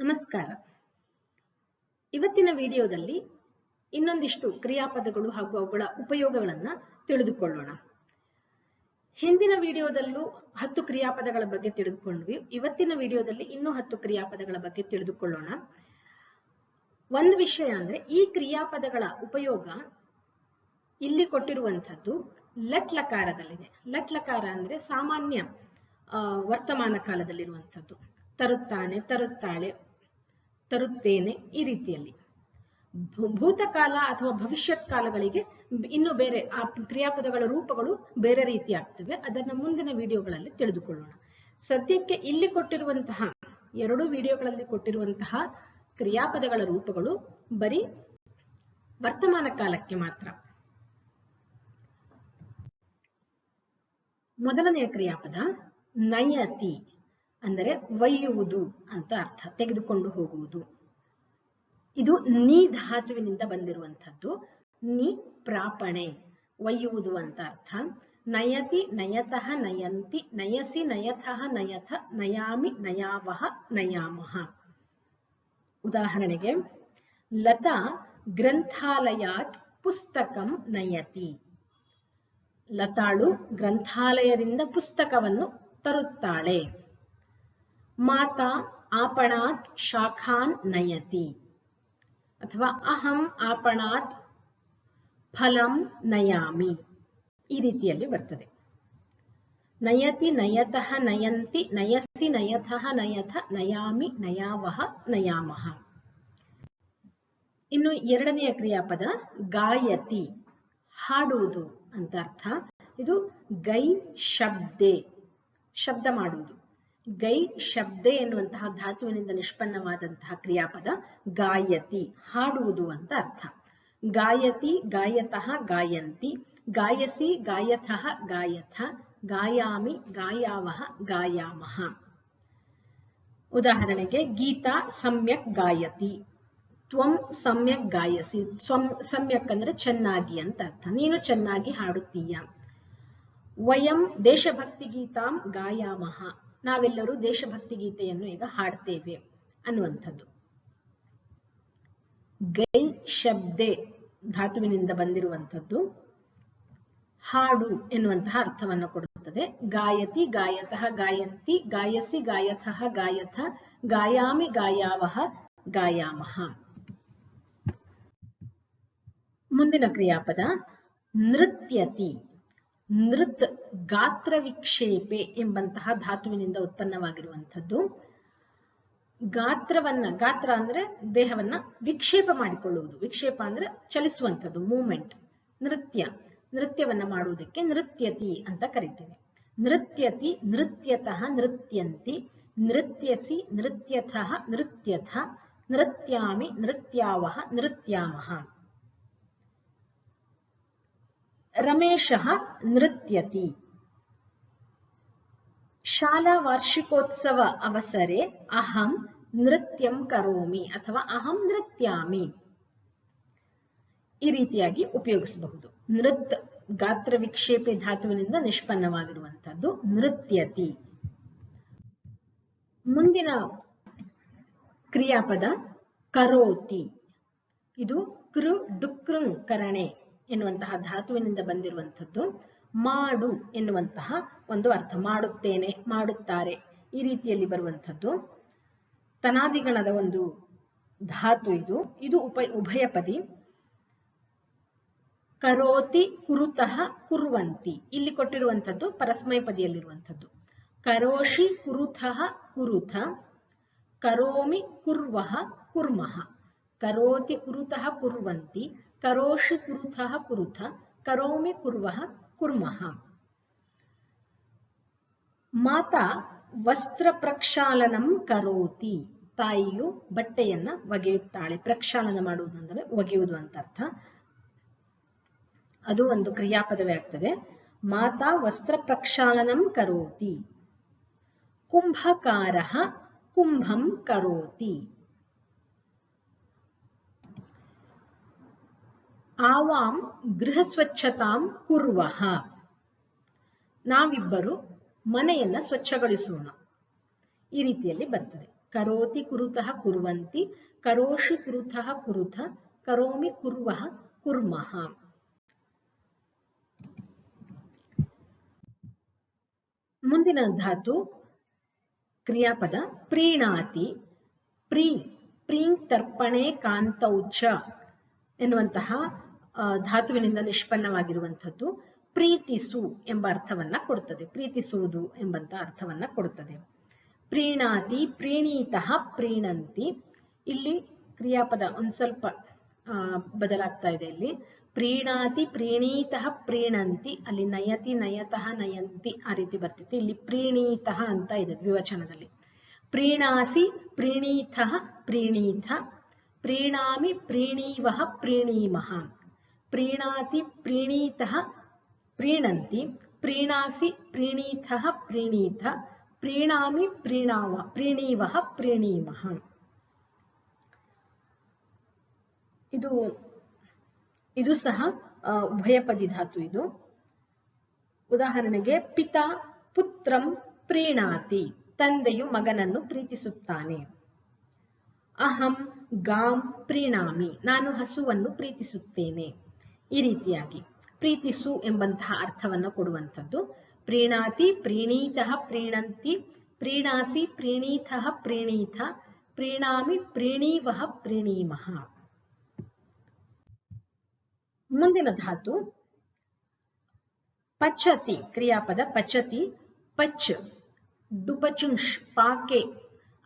ನಮಸ್ಕಾರ. ಇವತ್ತಿನ ವಿಡಿಯೋದಲ್ಲಿ ಇನ್ನೊಂದಿಷ್ಟು ಕ್ರಿಯಾಪದಗಳು ಹಾಗೂ ಅವುಗಳ ಉಪಯೋಗಗಳನ್ನ ತಿಳಿದುಕೊಳ್ಳೋಣ. ಹಿಂದಿನ ವಿಡಿಯೋದಲ್ಲೂ ಹತ್ತು ಕ್ರಿಯಾಪದಗಳ ಬಗ್ಗೆ ತಿಳಿದುಕೊಂಡ್ವಿ. ಇವತ್ತಿನ ವಿಡಿಯೋದಲ್ಲಿ ಇನ್ನೂ ಹತ್ತು ಕ್ರಿಯಾಪದಗಳ ಬಗ್ಗೆ ತಿಳಿದುಕೊಳ್ಳೋಣ. ಒಂದು ವಿಷಯ ಅಂದ್ರೆ ಈ ಕ್ರಿಯಾಪದಗಳ ಉಪಯೋಗ ಇಲ್ಲಿ ಕೊಟ್ಟಿರುವಂಥದ್ದು ಲಟ್ ಲಕಾರದಲ್ಲಿದೆ ಲಟ್ ಲಕಾರ ಅಂದ್ರೆ ಸಾಮಾನ್ಯ ವರ್ತಮಾನ ಕಾಲದಲ್ಲಿರುವಂಥದ್ದು. ತರುತ್ತಾನೆ, ತರುತ್ತಾಳೆ ತರುತ್ತೇನೆ ಈ ರೀತಿಯಲ್ಲಿ. ಭೂತಕಾಲ ಅಥವಾ ಭವಿಷ್ಯತ್ ಕಾಲಗಳಿಗೆ ಇನ್ನು ಬೇರೆ ಆ ಕ್ರಿಯಾಪದಗಳ ರೂಪಗಳು ಬೇರೆ ರೀತಿ ಆಗ್ತವೆ ಅದನ್ನ ಮುಂದಿನ ವಿಡಿಯೋಗಳಲ್ಲಿ ತಿಳಿದುಕೊಳ್ಳೋಣ. ಸದ್ಯಕ್ಕೆ ಇಲ್ಲಿ ಕೊಟ್ಟಿರುವಂತಹ, ಎರಡು ವಿಡಿಯೋಗಳಲ್ಲಿ ಕೊಟ್ಟಿರುವಂತಹ ಕ್ರಿಯಾಪದಗಳ ರೂಪಗಳು ಬರೀ ವರ್ತಮಾನ ಕಾಲಕ್ಕೆ ಮಾತ್ರ. ಮೊದಲನೆಯ ಕ್ರಿಯಾಪದ ನಯತಿ. ಅಂದರೆ ಒಯ್ಯುವುದು ಅಂತ ಅರ್ಥ, ತೆಗೆದುಕೊಂಡು ಹೋಗುವುದು. ಇದು ನಿ ಧಾತುವಿನಿಂದ ಬಂದಿರುವಂಥದ್ದು. ನಿ ಪ್ರಾಪಣೆ, ಒಯ್ಯುವುದು ಅಂತ ಅರ್ಥ. ನಯತಿ ನಯತಃ ನಯಂತಿ, ನಯಸಿ ನಯಥಃ ನಯಥ, ನಯಾಮಿ ನಯಾವಹ ನಯಾಮಹ. ಉದಾಹರಣೆಗೆ, ಲತಾ ಗ್ರಂಥಾಲಯಾತ್ ಪುಸ್ತಕಂ ನಯತಿ. ಲತಾಳು ಗ್ರಂಥಾಲಯದಿಂದ ಪುಸ್ತಕವನ್ನು ತರುತ್ತಾಳೆ. ಮಾತಾ ಆಪಣಾತ್ ಶಾಖಾನ್ ನಯತಿ. ಅಥವಾ ಅಹಂ ಆಪಣಾತ್ ಫಲಂ ನಯಾಮಿ. ಈ ರೀತಿಯಲ್ಲಿ ಬರ್ತದೆ. ನಯತಿ ನಯತಃ ನಯಂತಿ, ನಯಸಿ ನಯತಃ ನಯಥ, ನಯಾಮಿ ನಯಾವಹ ನಯಾಮಹ. ಇನ್ನು ಎರಡನೆಯ ಕ್ರಿಯಾಪದ ಗಾಯತಿ, ಹಾಡುವುದು ಅಂತ ಅರ್ಥ. ಇದು ಗೈ ಶಬ್ದೆ, ಶಬ್ದ ಮಾಡುವುದು. ಗೈ ಶಬ್ದೆ ಎನ್ನುವಂತಹ ಧಾತುವಿನಿಂದ ನಿಷ್ಪನ್ನವಾದಂತಹ ಕ್ರಿಯಾಪದ ಗಾಯತಿ, ಹಾಡುವುದು ಅಂತ ಅರ್ಥ. ಗಾಯತಿ, ಗಾಯತಃ ಗಾಯಂತಿ, ಗಾಯಸಿ ಗಾಯಥಃ ಗಾಯಥ, ಗಾಯಾಮಿ, ಗಾಯಾವಹ, ಗಾಯಾಮಹ. ಉದಾಹರಣೆಗೆ, ಗೀತಾ ಸಮ್ಯಕ್ ಗಾಯತಿ, ತ್ವಂ ಸಮ್ಯಕ್ ಗಾಯಸಿ ಸ್ವಂ ಸಮ್ಯಕ್ ಅಂದ್ರೆ ಚೆನ್ನಾಗಿ ಅಂತ ಅರ್ಥ. ನೀನು ಚೆನ್ನಾಗಿ ಹಾಡುತ್ತೀಯ. ವಯಂ ದೇಶಭಕ್ತಿ ಗೀತಾಂ ಗಾಯಾಮಹ. ನಾವೆಲ್ಲರೂ ದೇಶಭಕ್ತಿ ಗೀತೆಯನ್ನು ಈಗ ಹಾಡ್ತೇವೆ ಅನ್ನುವಂಥದ್ದು. ಗೈ ಶಬ್ದೆ ಧಾತುವಿನಿಂದ ಬಂದಿರುವಂಥದ್ದು ಹಾಡು ಎನ್ನುವಂತಹ ಅರ್ಥವನ್ನು ಕೊಡುತ್ತದೆ. ಗಾಯತಿ ಗಾಯತಃ ಗಾಯಂತಿ, ಗಾಯಸಿ ಗಾಯತಃ ಗಾಯಥ, ಗಾಯಾಮಿ ಗಾಯಾವಹ ಗಾಯಾಮಹ. ಮುಂದಿನ ಕ್ರಿಯಾಪದ ನೃತ್ಯತಿ. ನೃತ್ ಗಾತ್ರ ವಿಕ್ಷೇಪೆ ಎಂಬಂತಹ ಧಾತುವಿನಿಂದ ಉತ್ಪನ್ನವಾಗಿರುವಂಥದ್ದು. ಗಾತ್ರವನ್ನ, ಗಾತ್ರ ಅಂದ್ರೆ ದೇಹವನ್ನ ವಿಕ್ಷೇಪ ಮಾಡಿಕೊಳ್ಳುವುದು. ವಿಕ್ಷೇಪ ಅಂದ್ರೆ ಚಲಿಸುವಂಥದ್ದು ಮೂಮೆಂಟ್ ನೃತ್ಯ. ನೃತ್ಯವನ್ನ ಮಾಡುವುದಕ್ಕೆ ನೃತ್ಯತಿ ಅಂತ ಕರಿತೇವೆ. ನೃತ್ಯತಿ ನೃತ್ಯತಃ ನೃತ್ಯಂತಿ. ನೃತ್ಯಸಿ ನೃತ್ಯಥಃ ನೃತ್ಯಥ. ನೃತ್ಯಾಮಿ ನೃತ್ಯಾವಹ ನೃತ್ಯಾಮಹ. ರಮೇಶಃ ನೃತ್ಯತಿ. ಶಾಲಾ ವಾರ್ಷಿಕೋತ್ಸವ ಅವಸರೆ ಅಹಂ ನೃತ್ಯಂ ಕರೋಮಿ ಅಥವಾ ಅಹಂ ನೃತ್ಯಾಮಿ. ಈ ರೀತಿಯಾಗಿ ಉಪಯೋಗಿಸಬಹುದು. ನೃತ್ ಗಾತ್ರ ವಿಕ್ಷೇಪೆ ಧಾತುವಿನಿಂದ ನಿಷ್ಪನ್ನವಾಗಿರುವಂಥದ್ದು ನೃತ್ಯತಿ. ಮುಂದಿನ ಕ್ರಿಯಾಪದ ಕರೋತಿ. ಇದು ಕೃ ಡುಕೃಂ ಕರಣೆ ಎನ್ನುವಂತಹ ಧಾತುವಿನಿಂದ ಬಂದಿರುವಂಥದ್ದು ಮಾಡು ಎನ್ನುವಂತಹ ಒಂದು ಅರ್ಥ. ಮಾಡುತ್ತೇನೆ, ಮಾಡುತ್ತಾರೆ. ಈ ರೀತಿಯಲ್ಲಿ ಬರುವಂಥದ್ದು ತನಾದಿಗಣದ ಒಂದು ಧಾತು ಇದು. ಇದು ಉಪ ಉಭಯಪದಿ ಕರೋತಿ ಕುರುತಃ ಕುರುವಂತಿ. ಇಲ್ಲಿ ಕೊಟ್ಟಿರುವಂಥದ್ದು ಪರಸ್ಮಯ ಪದಿಯಲ್ಲಿರುವಂಥದ್ದು. ಕರೋಷಿ ಕುರುತಃ ಕುರುಥ ಕರೋಮಿ ಕುರ್ವಹ ಕುರ್ಮಃ. ಕರೋತಿ ಕುರುತಃ ಕುರ್ವಂತಿ. ಕರೋಷಿ ಕುರುತಃ ಕುರುಥ ಕರೋಮಿ ಕುರ್ವಹ ಕುರ್ಮಃ ಮಾತಾ ವಸ್ತ್ರ ಪ್ರಕ್ಷಾಲನಂ ಕರೋತಿ ತಾಯಿಯು ಬಟ್ಟೆಯನ್ನ ಒಗೆಯುತ್ತಾಳೆ. ಪ್ರಕ್ಷಾಲನ ಮಾಡುವುದಂದರೆ ಒಗೆಯುವುದು ಅಂತ ಅರ್ಥ. ಅದು ಒಂದು ಕ್ರಿಯಾಪದವೇ ಆಗ್ತದೆ. ಮಾತಾ ವಸ್ತ್ರ ಪ್ರಕ್ಷಾಲನಂ ಕರೋತಿ. ಕುಂಭಕಾರ ಕುಂಭಂ ಕರೋತಿ. ಆವಾಂ ಗೃಹ ಸ್ವಚ್ಛತಾಂ ಕುರ್ವಹ ನಾವಿಬ್ಬರು ಮನೆಯನ್ನ ಸ್ವಚ್ಛಗೊಳಿಸೋಣ. ಈ ರೀತಿಯಲ್ಲಿ ಬರ್ತದೆ. ಕರೋತಿ ಕುರುತಃ ಕುರುವಂತಿ, ಕರೋಷಿ ಕುರುತಃ ಕುರುತ ಕರೋಮಿ ಕುರ್ವಹ ಕುರ್ಮಃ. ಮುಂದಿನ ಧಾತು ಕ್ರಿಯಾಪದ ಪ್ರೀಣಾತಿ, ಪ್ರೀ ಪ್ರೀಂಗ್ ತರ್ಪಣೆ ಕಾಂತೌಚ ಎನ್ನುವಂತಹ ಧಾತುವಿನಿಂದ ನಿಷ್ಪನ್ನವಾಗಿರುವಂಥದ್ದು ಪ್ರೀತಿಸು ಎಂಬ ಅರ್ಥವನ್ನ ಕೊಡುತ್ತದೆ ಪ್ರೀತಿಸುವುದು ಎಂಬಂತ ಅರ್ಥವನ್ನ ಕೊಡುತ್ತದೆ ಪ್ರೀಣಾತಿ ಪ್ರೀಣೀತಃ ಪ್ರೀಣಂತಿ. ಇಲ್ಲಿ ಕ್ರಿಯಾಪದ ಒಂದ್ ಸ್ವಲ್ಪ ಬದಲಾಗ್ತಾ ಇದೆ ಇಲ್ಲಿ. ಪ್ರೀಣಾತಿ ಪ್ರೀಣೀತಃ ಪ್ರೀಣಂತಿ. ಅಲ್ಲಿ ನಯತಿ, ನಯತಃ ನಯಂತಿ ಆ ರೀತಿ ಬರ್ತೈತಿ ಇಲ್ಲಿ ಪ್ರೀಣೀತಃ ಅಂತ ಇದೆ ದ್ವಿವಚನದಲ್ಲಿ ಪ್ರೀಣಾಸಿ ಪ್ರೀಣೀತಃ ಪ್ರೀಣೀತ. ಪ್ರೀಣಾಮಿ ಪ್ರೀಣೀವಃ ಪ್ರೀಣೀಮಃ. ಪ್ರೀಣಾತಿ ಪ್ರೀಣೀತಃ ಪ್ರೀಣಂತಿ, ಪ್ರೀಣಾಸಿ ಪ್ರೀಣೀತಃ ಪ್ರೀಣೀತ, ಪ್ರೀಣಾಮಿ ಪ್ರೀಣಾವ, ಪ್ರೀಣೀವಃ ಪ್ರೀಣೀಮಃ. ಇದು ಇದು ಸಹ ಉಭಯಪದಿ ಧಾತು ಇದು. ಉದಾಹರಣೆಗೆ, ಪಿತಾ ಪುತ್ರಂ ಪ್ರೀಣಾತಿ, ತಂದೆಯು ಮಗನನ್ನು ಪ್ರೀತಿಸುತ್ತಾನೆ. ಅಹಂ ಗಾಂ ಪ್ರೀಣಾಮಿ, ನಾನು ಹಸುವನ್ನು ಪ್ರೀತಿಸುತ್ತೇನೆ. ಈ ರೀತಿಯಾಗಿ. ಪ್ರೀತಿಸು ಎಂಬಂತಹ ಅರ್ಥವನ್ನು ಕೊಡುವಂಥದ್ದು. ಪ್ರೀಣಾತಿ ಪ್ರೀಣೀತ ಪ್ರೀಣಂತಿ, ಪ್ರೀಣಾಸಿ ಪ್ರೀಣೀತ ಪ್ರೀಣೀತ, ಪ್ರೀಣಾಮಿ ಪ್ರೀಣೀವಹ ಪ್ರೀಣೀಮಃ. ಮುಂದಿನ ಧಾತು. ಪಚತಿ, ಕ್ರಿಯಾಪದ ಪಚತಿ. ಪಚ್, ಡುಪಚುಂಶ್, ಪಾಕೆ,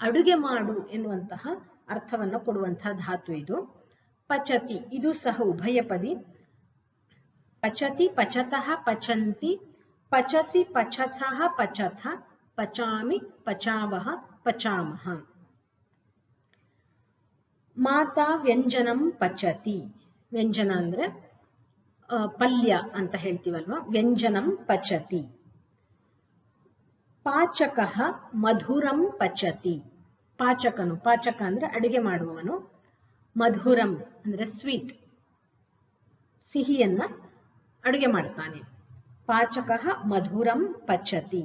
ಅಡುಗೆ ಮಾಡು ಎನ್ನುವಂತಹ ಅರ್ಥವನ್ನು ಕೊಡುವಂತಹ ಧಾತು ಇದು. ಪಚತಿ, ಇದು ಸಹ ಉಭಯಪದಿ. ಪಚತಿ ಪಚತಃ ಪಚಂತಿ ಪಚಸಿ ಪಚತಃ ಪಚಥ ಪಚಾಮಿ ಪಚಾವಹ ಪಚಾಮಹ ಮಾತಾ ವ್ಯಂಜನಂ ಪಚತಿ ವ್ಯಂಜನ ಅಂದ್ರೆ ಪಲ್ಯ ಅಂತ ಹೇಳ್ತೀವಲ್ವಾ? ವ್ಯಂಜನಂ ಪಚತಿ. ಪಾಚಕ ಮಧುರಂ ಪಚತಿ. ಪಾಚಕನು, ಪಾಚಕ ಅಂದ್ರೆ ಅಡುಗೆ ಮಾಡುವವನು. ಮಧುರಂ ಅಂದ್ರೆ ಸ್ವೀಟ್ ಸಿಹಿಯನ್ನ ಅಡುಗೆ ಮಾಡ್ತಾನೆ ಪಾಚಕ ಮಧುರಂ ಪಚತಿ.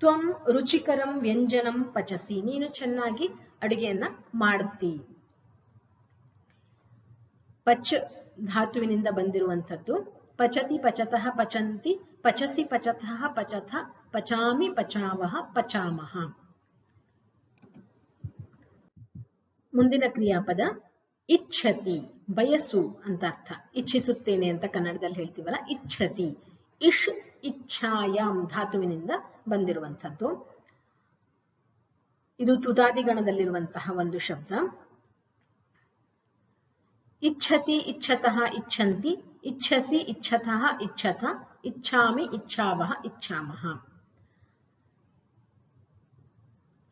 ತ್ವಂ ರುಚಿಕರಂ ವ್ಯಂಜನಂ ಪಚಸಿ. ನೀನು ಚೆನ್ನಾಗಿ ಅಡುಗೆಯನ್ನ ಮಾಡ್ತಿ ಪಚ್ ಧಾತುವಿನಿಂದ ಬಂದಿರುವಂಥದ್ದು. ಪಚತಿ ಪಚತಃ ಪಚಂತಿ, ಪಚಸಿ ಪಚತಃ ಪಚಥ, ಪಚಾಮಿ ಪಚಾವಹ ಪಚಾಮಹ ಮುಂದಿನ ಕ್ರಿಯಾಪದ ಇಚ್ಛತಿ, ಬಯಸು ಅಂತ ಅರ್ಥ. ಇಚ್ಛಿಸುತ್ತೇನೆ ಅಂತ ಕನ್ನಡದಲ್ಲಿ ಹೇಳ್ತೀವಲ್ಲ, ಇಚ್ಛತಿ. ಇಶ್ ಇಚ್ಛಾಯಾಮ್ ಧಾತುವಿನಿಂದ ಬಂದಿರುವಂಥದ್ದು. ಇದು ತುದಾದಿಗಣದಲ್ಲಿರುವಂತಹ ಒಂದು ಶಬ್ದ. ಇಚ್ಛತಿ ಇಚ್ಛತಃ ಇಚ್ಛಂತಿ, ಇಚ್ಛಸಿ ಇಚ್ಛತಃ ಇಚ್ಛತ, ಇಚ್ಛಾಮಿ ಇಚ್ಛಾವಹ ಇಚ್ಛಾಮಹ.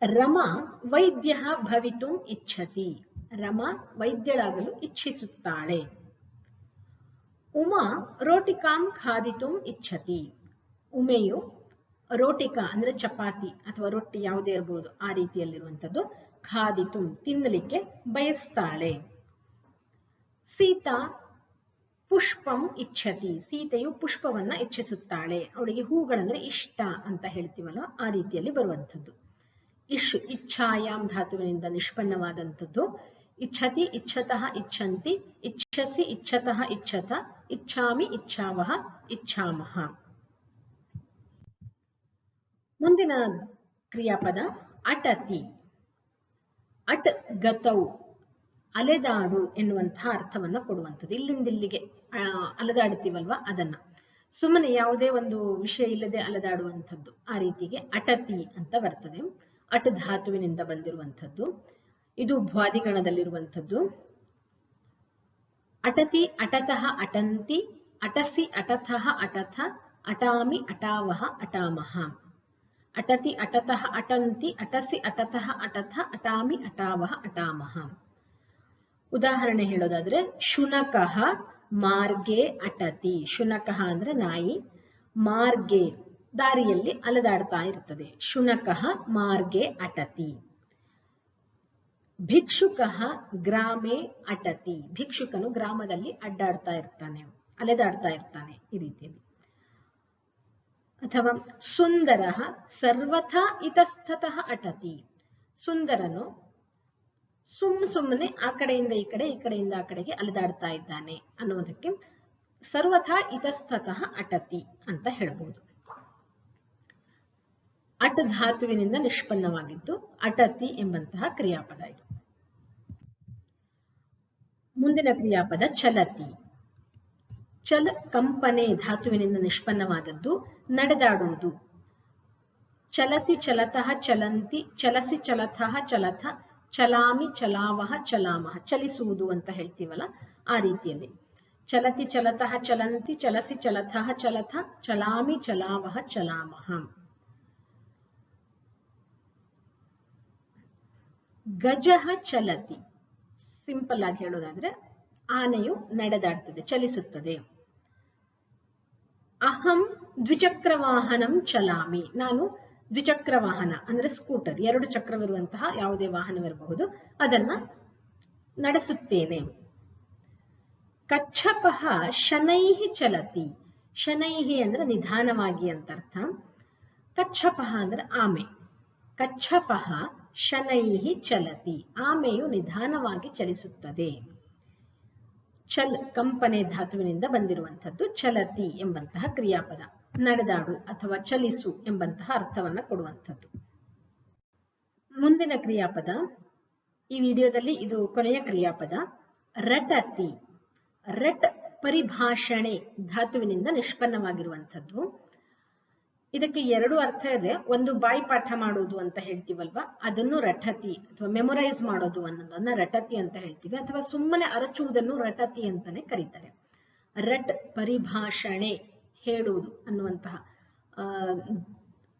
ರಮ ವೈದ್ಯ ಭವಿತುಂ ಇಚ್ಛತಿ. ರಮಾ ವೈದ್ಯಳಾಗಲು ಇಚ್ಛಿಸುತ್ತಾಳೆ. ಉಮಾ ರೋಟಿಕಾಂ ಖಾದಿತುಂ ಇಚ್ಛತಿ. ಉಮೆಯು ರೋಟಿಕಾ ಅಂದ್ರೆ ಚಪಾತಿ ಅಥವಾ ರೊಟ್ಟಿ ಯಾವುದೇ ಇರಬಹುದು ಆ ರೀತಿಯಲ್ಲಿರುವಂಥದ್ದು ಖಾದಿತು, ತಿನ್ನಲಿಕ್ಕೆ ಬಯಸ್ತಾಳೆ. ಸೀತಾ ಪುಷ್ಪಂ ಇಚ್ಛತಿ. ಸೀತೆಯು ಪುಷ್ಪವನ್ನ ಇಚ್ಛಿಸುತ್ತಾಳೆ. ಅವಳಿಗೆ ಹೂಗಳಂದ್ರೆ ಇಷ್ಟ ಅಂತ ಹೇಳ್ತೀವಲ್ಲ ಆ ರೀತಿಯಲ್ಲಿ ಬರುವಂಥದ್ದು. ಇಶ್ ಇಚ್ಛಾಯಾಮ್ ಧಾತುವಿನಿಂದ ನಿಷ್ಪನ್ನವಾದಂಥದ್ದು. ಇಚ್ಛತಿ ಇಚ್ಛತಃ ಇಚ್ಛಂತಿ ಇಚ್ಛಸಿ ಇಚ್ಛತಃ ಇಚ್ಛತ ಇಚ್ಛಾಮಿ ಇಚ್ಛಾವಹ ಇಚ್ಛಾಮಹ ಮುಂದಿನ ಕ್ರಿಯಾಪದ ಅಟತಿ. ಅಟ್ ಗತೌ ಅಲೆದಾಡು ಎನ್ನುವಂತಹ ಅರ್ಥವನ್ನ ಕೊಡುವಂಥದ್ದು. ಇಲ್ಲಿಂದ ಇಲ್ಲಿಗೆ ಆ, ಅಲೆದಾಡ್ತೀವಲ್ವಾ ಅದನ್ನ. ಸುಮ್ಮನೆ ಯಾವುದೇ ಒಂದು ವಿಷಯ ಇಲ್ಲದೆ ಅಲೆದಾಡುವಂಥದ್ದು. ಆ ರೀತಿಗೆ ಅಟತಿ ಅಂತ ಬರ್ತದೆ. ಅಟ್ ಧಾತುವಿನಿಂದ ಬಂದಿರುವಂಥದ್ದು. ಇದು ಭ್ವಾದಿಗಣದಲ್ಲಿರುವಂಥದ್ದು. ಅಟತಿ ಅಟತಃ ಅಟಂತಿ, ಅಟಸಿ ಅಟತಃ ಅಟಥ, ಅಟಾಮಿ ಅಟಾವಹ ಅಟಾಮಹ. ಅಟತಿ ಅಟತಃ ಅಟಂತಿ, ಅಟಸಿ ಅಟತಃ ಅಟಥ, ಅಟಾಮಿ ಅಟಾವಹ ಅಟಾಮಹ. ಉದಾಹರಣೆ ಹೇಳೋದಾದ್ರೆ, ಶುನಕಃ ಮಾರ್ಗೆ ಅಟತಿ. ಶುನಕಃ ಅಂದ್ರೆ ನಾಯಿ. ಮಾರ್ಗೆ ದಾರಿಯಲ್ಲಿ ಅಲೆದಾಡ್ತಾ ಇರ್ತದೆ. ಶುನಕಃ ಮಾರ್ಗೆ ಅಟತಿ. ಭಿಕ್ಷುಕಃ ಗ್ರಾಮೇ ಅಟತಿ. ಭಿಕ್ಷುಕನು ಗ್ರಾಮದಲ್ಲಿ ಅಡ್ಡಾಡ್ತಾ ಇರ್ತಾನೆ, ಅಲೆದಾಡ್ತಾ ಇರ್ತಾನೆ ಈ ರೀತಿಯಲ್ಲಿ. ಅಥವಾ ಸುಂದರ ಸರ್ವಥಾ ಇತಸ್ಥತಃ ಅಟತಿ. ಸುಂದರನು ಸುಮ್ ಸುಮ್ಮನೆ ಆ ಕಡೆಯಿಂದ ಈ ಕಡೆ, ಈ ಕಡೆಯಿಂದ ಆ ಕಡೆಗೆ ಅಲೆದಾಡ್ತಾ ಇದ್ದಾನೆ ಅನ್ನೋದಕ್ಕೆ ಸರ್ವಥಾ ಇತಸ್ಥತಃ ಅಟತಿ ಅಂತ ಹೇಳ್ಬೋದು. ಅಟ ಧಾತುವಿನಿಂದ ನಿಷ್ಪನ್ನವಾಗಿದ್ದು ಅಟತಿ ಎಂಬಂತಹ ಕ್ರಿಯಾಪದ ಇದು. ಮುಂದಿನ ಕ್ರಿಯಾಪದ ಚಲತಿ ಚಲ ಕಂಪನೆ ಧಾತುವಿನಿಂದ ನಿಷ್ಪನ್ನವಾದದ್ದು ನಡೆದಾಡುವುದು. ಚಲತಿ ಚಲತಃ ಚಲಂತಿ ಚಲಸಿ ಚಲತಃ ಚಲಥ ಚಲಾಮಿ ಚಲಾವಹ ಚಲಾಮಹ ಚಲಿಸುವುದು ಅಂತ ಹೇಳ್ತೀವಲ್ಲ ಆ ರೀತಿಯಲ್ಲಿ. ಚಲತಿ ಚಲತಃ ಚಲಂತಿ ಚಲಸಿ ಚಲತಃ ಚಲಥ ಚಲಾಮಿ ಚಲಾವಹ ಚಲಾಮಹ ಗಜಃ ಚಲತಿ ಸಿಂಪಲ್ ಆಗಿ ಹೇಳೋದಾದ್ರೆ ಆನೆಯು ನಡೆದಾಡ್ತದೆ, ಚಲಿಸುತ್ತದೆ. ಅಹಂ ದ್ವಿಚಕ್ರ ವಾಹನಂ ಚಲಾಮಿ. ನಾನು ದ್ವಿಚಕ್ರ ವಾಹನ ಅಂದ್ರೆ ಸ್ಕೂಟರ್, ಎರಡು ಚಕ್ರವಿರುವಂತಹ ಯಾವುದೇ ವಾಹನವಿರಬಹುದು, ಅದನ್ನ ನಡೆಸುತ್ತೇನೆ. ಕಚ್ಚಪಃ ಶನೈಹಿ ಚಲತಿ. ಶನೈಹಿ ಅಂದ್ರೆ ನಿಧಾನವಾಗಿ ಅಂತ ಅರ್ಥ. ಕಚ್ಚಪಃ ಅಂದ್ರೆ ಆಮೆ. ಕಚ್ಚಪಃ ಶನೈಹಿ ಚಲತಿ, ಆಮೆಯು ನಿಧಾನವಾಗಿ ಚಲಿಸುತ್ತದೆ. ಚಲ್ ಕಂಪನೆ ಧಾತುವಿನಿಂದ ಬಂದಿರುವಂಥದ್ದು ಚಲತಿ ಎಂಬಂತಹ ಕ್ರಿಯಾಪದ, ನಡೆದಾಡು ಅಥವಾ ಚಲಿಸು ಎಂಬಂತಹ ಅರ್ಥವನ್ನ ಕೊಡುವಂಥದ್ದು. ಮುಂದಿನ ಕ್ರಿಯಾಪದ, ಈ ವಿಡಿಯೋದಲ್ಲಿ ಇದು ಕೊನೆಯ ಕ್ರಿಯಾಪದ, ರಟತಿ. ರಟ್ ಪರಿಭಾಷಣೆ ಧಾತುವಿನಿಂದ ನಿಷ್ಪನ್ನವಾಗಿರುವಂಥದ್ದು. ಇದಕ್ಕೆ ಎರಡು ಅರ್ಥ ಇದೆ. ಒಂದು ಬಾಯಿ ಪಾಠ ಮಾಡುವುದು ಅಂತ ಹೇಳ್ತೀವಲ್ವಾ? ಅದನ್ನು ರಟತಿ ಅಥವಾ ಮೆಮೊರೈಸ್ ಮಾಡೋದು ಅನ್ನೋದನ್ನ ರಟತಿ ಅಂತ ಹೇಳ್ತೀವಿ. ಅಥವಾ ಸುಮ್ಮನೆ ಅರಚುವುದನ್ನು ರಟತಿ ಅಂತಾನೆ ಕರೀತಾರೆ. ರಟ್ ಪರಿಭಾಷಣೆ ಹೇಳುವುದು ಅನ್ನುವಂತಹ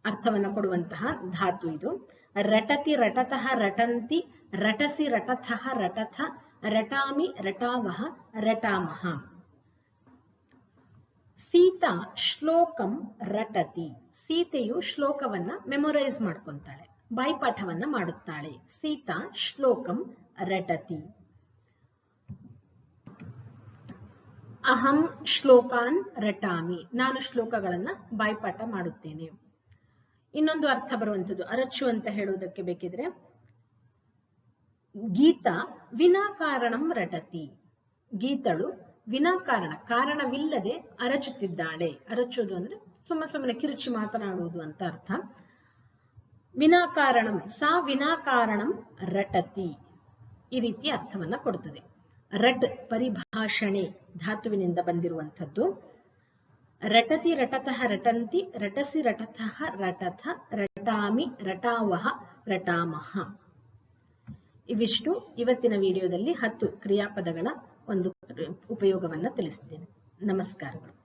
ಅರ್ಥವನ್ನ ಕೊಡುವಂತಹ ಧಾತು ಇದು. ರಟತಿ ರಟತಃ ರಟಂತಿ ರಟಸಿ ರಟತಃ ರಟಥ ರಟಾಮಿ ರಟಾವಹ ರಟಾಮಹ ಸೀತಾ ಶ್ಲೋಕಂ ರಟತಿ ಸೀತೆಯು ಶ್ಲೋಕವನ್ನ ಮೆಮೊರೈಸ್ ಮಾಡ್ಕೊಂತಾಳೆ, ಬಾಯ್ಪಾಠವನ್ನ ಮಾಡುತ್ತಾಳೆ. ಸೀತಾ ಶ್ಲೋಕಂ ರಟತಿ. ಅಹಂ ಶ್ಲೋಕಾನ್ ರಟಾಮಿ. ನಾನು ಶ್ಲೋಕಗಳನ್ನ ಬಾಯ್ಪಾಠ ಮಾಡುತ್ತೇನೆ. ಇನ್ನೊಂದು ಅರ್ಥ ಬರುವಂಥದ್ದು ಅರಚು ಅಂತ ಹೇಳುವುದಕ್ಕೆ ಬೇಕಿದ್ರೆ, ಗೀತಾ ವಿನಾಕಾರಣಂ ರಟತಿ. ಗೀತಳು ವಿನಾಕಾರಣ, ಕಾರಣವಿಲ್ಲದೆ ಅರಚುತ್ತಿದ್ದಾಳೆ. ಅರಚುವುದು ಅಂದ್ರೆ ಸುಮ್ಮ ಸುಮ್ಮನೆ ಕಿರುಚಿ ಮಾತನಾಡುವುದು ಅಂತ ಅರ್ಥ. ವಿನಾಕಾರಣಂ, ಸಾ ವಿನಾಕಾರಣಂ ರಟತಿ. ಈ ರೀತಿ ಅರ್ಥವನ್ನ ಕೊಡುತ್ತದೆ ರಟ್ ಪರಿಭಾಷಣೆ ಧಾತುವಿನಿಂದ ಬಂದಿರುವಂಥದ್ದು. ರಟತಿ ರಟತಃ ರಟಂತಿ, ರಟಸಿ ರಟತಃ ರಟಥ, ರಟಾಮಿ ರಟಾವಹ, ರಟಾಮಹ. ಇವಿಷ್ಟು ಇವತ್ತಿನ ವಿಡಿಯೋದಲ್ಲಿ ಹತ್ತು ಕ್ರಿಯಾಪದಗಳ ಒಂದು ಉಪಯೋಗವನ್ನ ತಿಳಿಸಿದ್ದೇನೆ ನಮಸ್ಕಾರಗಳು.